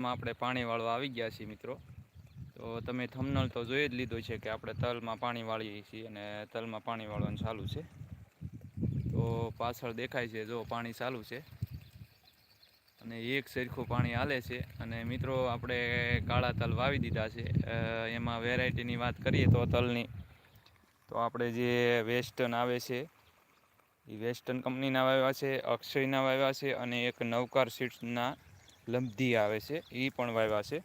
માં આપણે પાણી વાળવા આવી ગયા છીએ મિત્રો. તો તમે થમનલ તો જોઈ જ લીધું છે કે આપણે તલમાં પાણી વાળીએ છીએ અને તલમાં પાણી વાળવાનું ચાલુ છે. તો પાછળ દેખાય છે જો પાણી ચાલુ છે. અને એક સરખું પાણી હાલે છે. અને મિત્રો આપણે કાળા તલ વાવી દીધા છે. એમાં વેરાયટીની વાત કરીએ તો તલની. તો આપણે જે વેસ્ટર્ન આવે છે, એ વેસ્ટર્ન કંપનીના વાવ્યા છે, અક્ષયના વાવ્યા છે અને એક નવકાર સીટ્સના લંબધી આવે છે એ પણ વાવ્યા છે.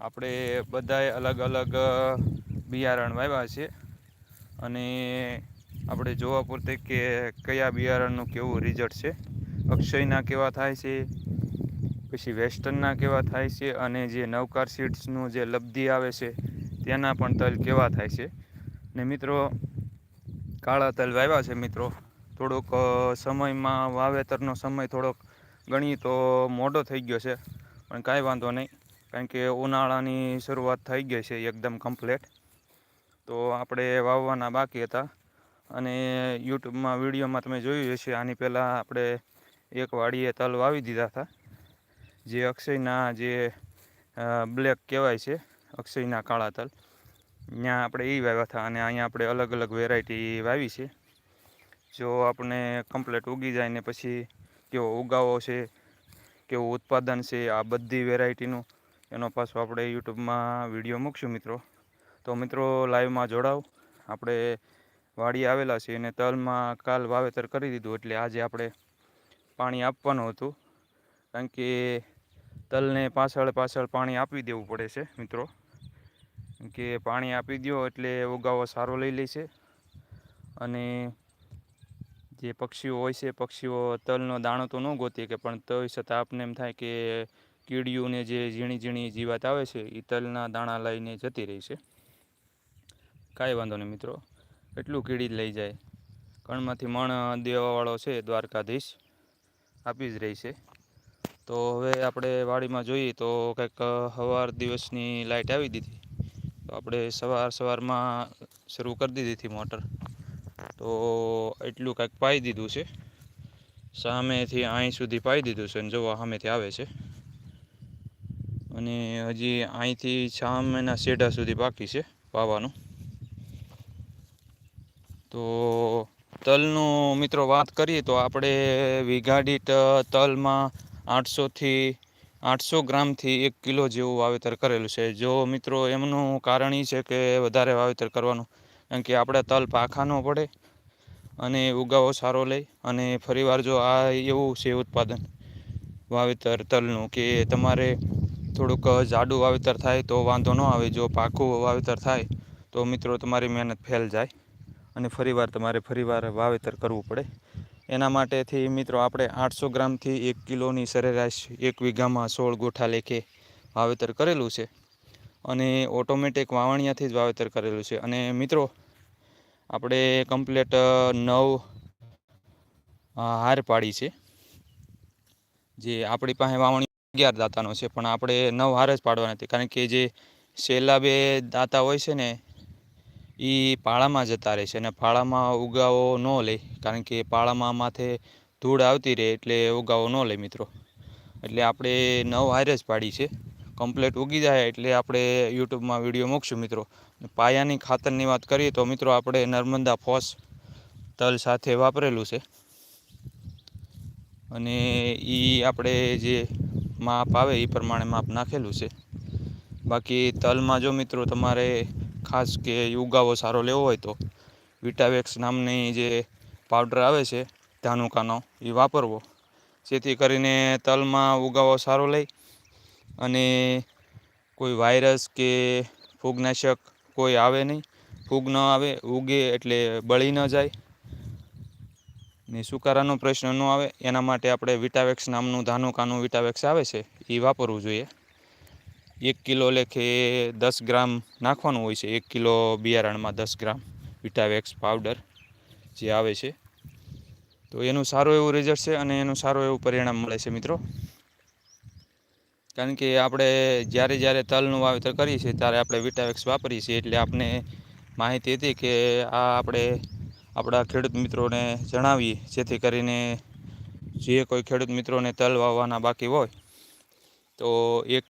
આપણે બધાએ અલગ અલગ બિયારણ વાવ્યા છે. અને આપણે જોવા પૂરતે કે કયા બિયારણનું કેવું રિઝલ્ટ છે. અક્ષયના કેવા થાય છે, પછી વેસ્ટર્નના કેવા થાય છે, અને જે નવકાર સીડ્સનું જે લબ્ધી આવે છે તેના પણ તલ કેવા થાય છે. ને મિત્રો, કાળા તલ વાવ્યા છે મિત્રો. થોડોક સમયમાં વાવેતરનો સમય થોડોક ગણીએ તો મોડો થઈ ગયો છે, પણ કાંઈ વાંધો નહીં, કારણ કે ઉનાળાની શરૂઆત થઈ ગઈ છે એકદમ કમ્પ્લેટ તો આપણે વાવવાના બાકી હતા અને યુટ્યુબમાં વિડીયોમાં તમે જોયું હશે, આની પહેલાં આપણે એક વાડીએ તલ વાવી દીધા હતા, જે અક્ષયના જે બ્લેક કહેવાય છે, અક્ષયના કાળા તલ. ત્યાં આપણે એ વાવ્યા હતા અને અહીંયા આપણે અલગ અલગ વેરાયટી વાવી છે. જો આપણે કમ્પ્લેટ ઉગી જાય ને પછી કેવો ઉગાવો છે, કેવું ઉત્પાદન છે, આ બધી વેરાયટીનું એનો પાછો આપણે યુટ્યુબમાં વીડિયો મૂકશું મિત્રો. તો મિત્રો લાઈવમાં જોડાવ આપણે વાડી આવેલા છીએ અને તલમાં કાલ વાવેતર કરી દીધું એટલે આજે આપણે પાણી આપવાનું હતું. કારણ કે તલને પાછળ પાછળ પાણી આપી દેવું પડે છે મિત્રો. કે પાણી આપી દો એટલે ઉગાવો સારો લઈ લે છે અને જે પક્ષીઓ હોય છે પક્ષીઓ તલનો દાણો તો ન ગોતે કે પણ તોય છતાં આપને એમ થાય કે કીડીઓને જે ઝીણી ઝીણી જીવાત આવે છે એ તલના દાણા લઈને જતી રહી છે. કાંઈ વાંધો નહીં મિત્રો, એટલું કીડી લઈ જાય. કણમાંથી મણ દેવાવાળો છે દ્વારકાધીશ, આપી જ રહી છે. તો હવે આપણે વાડીમાં જોઈએ તો કંઈક સવાર દિવસની લાઇટ આવી દીધી. તો આપણે સવાર સવારમાં શરૂ કરી દીધી હતી મોટર. તો એટલું કાંઈક પાઈ દીધું છે. સામેથી અહીં સુધી પાઈ દીધું છે અને જોવા સામેથી આવે છે. અને હજી અહીંથી સામેના સેઢા સુધી બાકી છે પાવાનું તો તલનું મિત્રો વાત કરીએ તો આપણે વીઘા દીઠ તલમાં આઠસોથી આઠસો ગ્રામથી એક કિલો જેવું વાવેતર કરેલું છે. જો મિત્રો એમનું કારણ એ છે કે વધારે વાવેતર કરવાનું કારણ કે આપણે તલ પાખા ન પડે અને ઉગાવો સારો લે અને ફરીવાર જો આ એવું છે ઉત્પાદન વાવેતર તલનું કે તમારે થોડુંક જાડું વાવેતર થાય તો વાંધો ન આવે. જો પાકું વાવેતર થાય તો મિત્રો તમારી મહેનત ફેલ જાય અને ફરીવાર તમારે ફરીવાર વાવેતર કરવું પડે. એના માટેથી મિત્રો આપણે આઠસો ગ્રામથી એક કિલોની સરેરાશ એક વીઘામાં સોળ ગોઠા લેખે વાવેતર કરેલું છે. અને ઓટોમેટિક વાવણિયાથી જ વાવેતર કરેલું છે. અને મિત્રો, આપણે કમ્પ્લેટ નવ હાર પાડી છે. જે આપણી પાસે વાવણી અગિયાર દાંતાનો છે, પણ આપણે નવ હાર જ પાડવાના નથી કારણ કે જે છેલ્લા બે દાંતા હોય છે ને એ પાળામાં જતા રહે છે અને પાળામાં ઉગાવો ન લે. કારણ કે પાળામાં માથે ધૂળ આવતી રહે એટલે ઉગાવો ન લે મિત્રો. એટલે આપણે નવ હારે જ પાડી છે. કમ્પ્લેટ ઉગી જાય એટલે આપણે યુટ્યુબમાં વીડિયો મૂકશું મિત્રો. પાયાની ખાતરની વાત કરીએ તો મિત્રો આપણે નર્મદા ફોસ તલ સાથે વાપરેલું છે. અને એ આપણે જે માપ આવે એ પ્રમાણે માપ નાખેલું છે. બાકી તલમાં જો મિત્રો તમારે ખાસ કે ઉગાવો સારો લેવો હોય તો વિટાવેક્સ નામની જે પાવડર આવે છે ધાનુકાનો એ વાપરવો. જેથી કરીને તલમાં ઉગાવો સારો લઈ અને કોઈ વાયરસ કે ફૂગનાશક કોઈ આવે નહીં. ફૂગ ન આવે, ઉગે એટલે બળી ન જાય. ને સુકારાનો પ્રશ્ન ન આવે. એના માટે આપણે વિટાવેક્સ નામનું ધાનુકાનું વિટાવેક્સ આવે છે, એ વાપરવું જોઈએ. એક કિલો લેખે દસ ગ્રામ નાખવાનું હોય છે. એક કિલો બિયારણમાં દસ ગ્રામ વિટાવેક્સ પાવડર જે આવે છે. તો એનું સારું એવું રિઝલ્ટ છે અને એનું સારું એવું પરિણામ મળે છે મિત્રો. કારણ કે આપણે જ્યારે જ્યારે તલનું વાવેતર કરીએ છીએ ત્યારે આપણે વિટાવેક્સ વાપરીએ છીએ એટલે આપણે માહિતી હતી કે આ આપણે આપણા ખેડૂત મિત્રોને જણાવીએ, જેથી કરીને જે કોઈ ખેડૂત મિત્રોને તલ વાવવાના બાકી હોય, તો એક